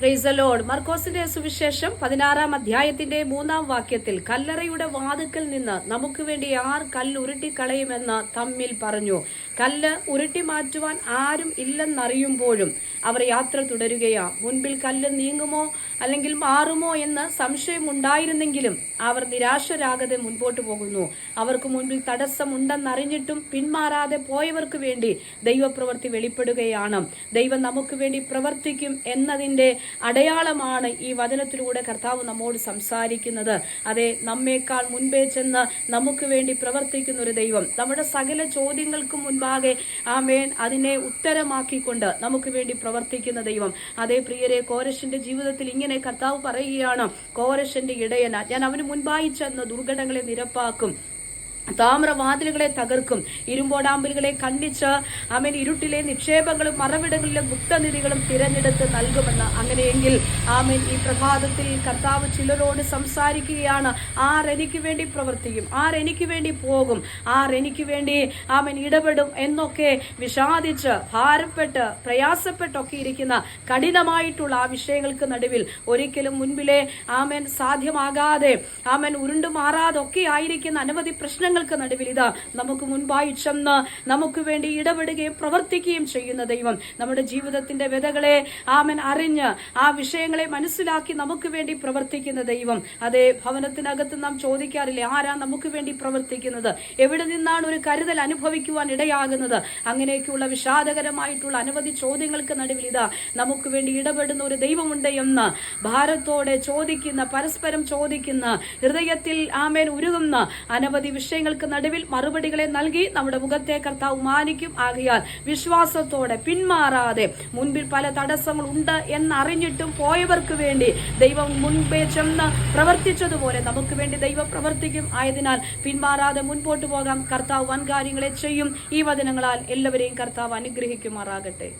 Price load മർക്കോസിന്റെ സുവിശേഷം പതിനാറാം അധ്യായത്തിന്റെ മൂന്നാം വാക്യത്തിൽ കല്ലറയുടെ വാതുക്കൽ നിന്ന് നമുക്ക് വേണ്ടി ആർ കല്ല് ഉരുട്ടിക്കളയുമെന്ന് തമ്മിൽ പറഞ്ഞു. കല്ല് ഉരുട്ടി മാറ്റുവാൻ ആരും ഇല്ലെന്നറിയുമ്പോഴും അവർ യാത്ര തുടരുകയാ. മുൻപിൽ കല്ല് നീങ്ങുമോ അല്ലെങ്കിൽ മാറുമോ എന്ന് സംശയമുണ്ടായിരുന്നെങ്കിലും അവർ നിരാശരാകാതെ മുൻപോട്ട് പോകുന്നു. അവർക്ക് മുൻപിൽ തടസ്സമുണ്ടെന്നറിഞ്ഞിട്ടും പിന്മാറാതെ പോയവർക്ക് വേണ്ടി ദൈവപ്രവൃത്തി വെളിപ്പെടുകയാണ്. ദൈവം നമുക്ക് വേണ്ടി പ്രവർത്തിക്കും എന്നതിന്റെ അടയാളമാണ് ഈ വചനത്തിലൂടെ കർത്താവ് നമ്മോട് സംസാരിക്കുന്നത്. അതെ നമ്മേക്കാൾ മുൻപേ ചെന്ന് നമുക്ക് വേണ്ടി പ്രവർത്തിക്കുന്ന ഒരു ദൈവം. നമ്മുടെ സകല ചോദ്യങ്ങൾക്കും മുൻപാകെ ആമേൻ അതിനെ ഉത്തരമാക്കിക്കൊണ്ട് നമുക്ക് വേണ്ടി പ്രവർത്തിക്കുന്ന ദൈവം. അതേ പ്രിയരെ കോരശന്റെ ജീവിതത്തിൽ ഇങ്ങനെ കർത്താവ് പറയുകയാണ് കോരശന്റെ ഇടയന ഞാൻ അവന് മുൻപായി ചെന്ന് ദുർഘടങ്ങളെ നിരപ്പാക്കും. താമ്രവാതിലുകളെ തകർക്കും. ഇരുമ്പോടാമ്പലുകളെ കണ്ടിച്ച് അമൻ ഇരുട്ടിലെ നിക്ഷേപങ്ങളും മറവിടങ്ങളിലെ ഗുപ്തനിധികളും തിരഞ്ഞെടുത്ത് നൽകുമെന്ന്. അങ്ങനെയെങ്കിൽ ആമൻ ഈ പ്രഭാതത്തിൽ കർത്താവ് ചിലരോട് സംസാരിക്കുകയാണ്. ആരെനിക്ക് വേണ്ടി പ്രവർത്തിക്കും. ആരെനിക്ക് വേണ്ടി പോകും. ആരെനിക്ക് വേണ്ടി ആമൻ ഇടപെടും എന്നൊക്കെ വിഷാദിച്ച് ഭാരപ്പെട്ട് പ്രയാസപ്പെട്ടൊക്കെ ഇരിക്കുന്ന കഠിനമായിട്ടുള്ള ആ വിഷയങ്ങൾക്ക് നടുവിൽ ഒരിക്കലും മുൻപിലെ ആമൻ സാധ്യമാകാതെ ആമൻ ഉരുണ്ടു മാറാതൊക്കെ ആയിരിക്കുന്ന അനവധി പ്രശ്നങ്ങൾക്ക് നടുവിൽ ഇതാ നമുക്ക് മുൻപായി ചെന്ന് നമുക്ക് വേണ്ടി ഇടപെടുകയും പ്രവർത്തിക്കുകയും ചെയ്യുന്ന ദൈവം. നമ്മുടെ ജീവിതത്തിന്റെ വ്യതകളെ ആമൻ അറിഞ്ഞ് ആ വിഷയങ്ങളെ മനസ്സിലാക്കി നമുക്ക് വേണ്ടി പ്രവർത്തിക്കുന്ന ദൈവം. അതേ ഭവനത്തിനകത്ത് നാം ചോദിക്കാറില്ലേ ആരാ നമുക്ക് വേണ്ടി പ്രവർത്തിക്കുന്നത്? എവിടെ നിന്നാണ് ഒരു കരുതൽ അനുഭവിക്കുവാൻ ഇടയാകുന്നത്? അങ്ങനെയൊക്കെയുള്ള വിഷാദകരമായിട്ടുള്ള അനവധി ചോദ്യങ്ങൾക്ക് നടുവിൽ ഇതാ നമുക്ക് വേണ്ടി ഇടപെടുന്ന ഒരു ദൈവമുണ്ട് എന്ന് ഭാരത്തോടെ ചോദിക്കുന്ന പരസ്പരം ചോദിക്കുന്ന ഹൃദയത്തിൽ ആമേൻ ഉരുകുന്ന അനവധി വിഷയങ്ങൾക്ക് നടുവിൽ മറുപടികളെ നൽകി നമ്മുടെ മുഖത്തെ കർത്താവ് മാനിക്കും. ആകിയാൽ വിശ്വാസത്തോടെ പിന്മാറാതെ മുൻപിൽ പല തടസ്സങ്ങൾ ഉണ്ട് എന്നറിഞ്ഞിട്ടും പോയവർക്ക് വേണ്ടി ദൈവം മുൻപേ ചെന്ന് പ്രവർത്തിച്ചതുപോലെ നമുക്ക് വേണ്ടി ദൈവം പ്രവർത്തിക്കും. ആയതിനാൽ പിന്മാറാതെ മുൻപോട്ട് പോകാം. കർത്താവ് വൻ കാര്യങ്ങളെ ചെയ്യും. ഈ വചനങ്ങളാൽ എല്ലാവരെയും കർത്താവ് അനുഗ്രഹിക്കുമാറാകട്ടെ.